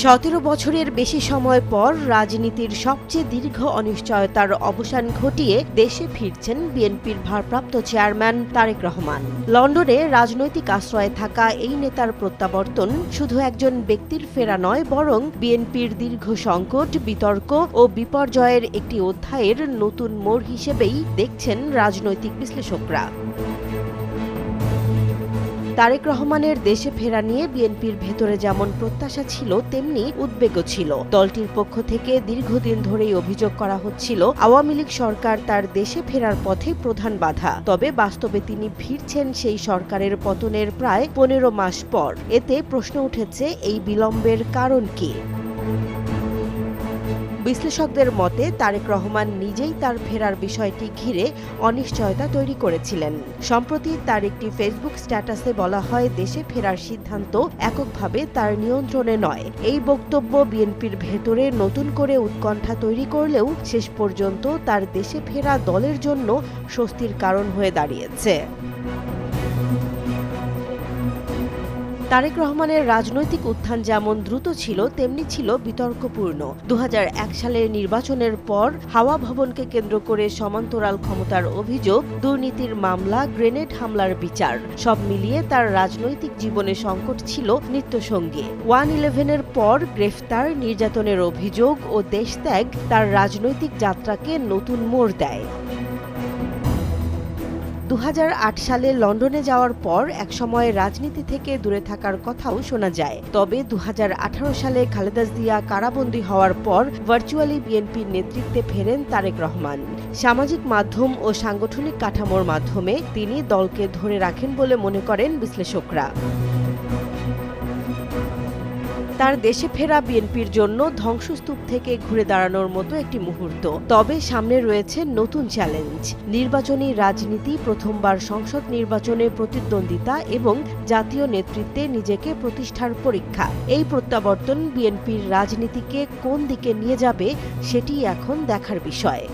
সতেরো বছরের বেশি সময় পর রাজনীতির সবচেয়ে দীর্ঘ অনিশ্চয়তার অবসান ঘটিয়ে দেশে ফিরছেন বিএনপির ভারপ্রাপ্ত চেয়ারম্যান তারেক রহমান। লন্ডনে রাজনৈতিক আশ্রয়ে থাকা এই নেতার প্রত্যাবর্তন শুধু একজন ব্যক্তির ফেরা নয়, বরং বিএনপির দীর্ঘ সংকট, বিতর্ক ও বিপর্যয়ের একটি অধ্যায়ের নতুন মোড় হিসেবেই দেখছেন রাজনৈতিক বিশ্লেষকরা। তারেক রহমানের দেশে ফেরা নিয়ে বিএনপির ভেতরে যেমন প্রত্যাশা ছিল, তেমনি উদ্বেগও ছিল। দলটির পক্ষ থেকে দীর্ঘদিন ধরেই অভিযোগ করা হচ্ছিল, আওয়ামী লীগ সরকার তার দেশে ফেরার পথে প্রধান বাধা। তবে বাস্তবে তিনি ফিরছেন সেই সরকারের পতনের প্রায় পনেরো মাস পর। এতে প্রশ্ন উঠেছে, এই বিলম্বের কারণ কি? বিশ্লেষকদের মতে, তারেক রহমান নিজেই তার ফেরার বিষয়টি ঘিরে অনিশ্চয়তা তৈরি করেছিলেন। সম্প্রতি তার একটি ফেসবুক স্ট্যাটাসে বলা হয়, দেশে ফেরার সিদ্ধান্ত এককভাবে তার নিয়ন্ত্রণে নয়। এই বক্তব্য বিএনপির ভেতরে নতুন করে উৎকণ্ঠা তৈরি করলেও শেষ পর্যন্ত তার দেশে ফেরা দলের জন্য স্বস্তির কারণ হয়ে দাঁড়িয়েছে। তারেক রহমানের রাজনৈতিক উত্থান যেমন দ্রুত ছিল, তেমনি ছিল বিতর্কপূর্ণ। দু হাজার এক সালের নির্বাচনের পর হাওয়া ভবনকে কেন্দ্র করে সমান্তরাল ক্ষমতার অভিযোগ, দুর্নীতির মামলা, গ্রেনেড হামলার বিচার। সব মিলিয়ে তার রাজনৈতিক জীবনে সংকট ছিল নিত্যসঙ্গী। ওয়ান ইলেভেনের পর গ্রেফতার, নির্যাতনের অভিযোগ ও দেশত্যাগ তার রাজনৈতিক যাত্রাকে নতুন মোড় দেয়। দুহাজার আট সালে লন্ডনে যাওয়ার পর একসময় রাজনীতি থেকে দূরে থাকার কথাও শোনা যায়। তবে দুহাজার আঠারো সালে খালেদাস দিয়া কারাবন্দী হওয়ার পর ভার্চুয়ালি বিএনপির নেতৃত্বে ফেরেন তারেক রহমান। সামাজিক মাধ্যম ও সাংগঠনিক কাঠামোর মাধ্যমে তিনি দলকে ধরে রাখেন বলে মনে করেন বিশ্লেষকরা। তার দেশে ফেরা বিএনপির জন্য ধ্বংসস্তূপ থেকে ঘুরে দাঁড়ানোর মতো একটি মুহূর্ত। তবে সামনে রয়েছে নতুন চ্যালেঞ্জ। নির্বাচনী রাজনীতি, প্রথমবার সংসদ নির্বাচনে প্রতিদ্বন্দ্বিতা এবং জাতীয় নেতৃত্বে নিজেকে প্রতিষ্ঠার পরীক্ষা। এই প্রত্যাবর্তন বিএনপির রাজনীতিকে কোন দিকে নিয়ে যাবে, সেটি এখন দেখার বিষয়।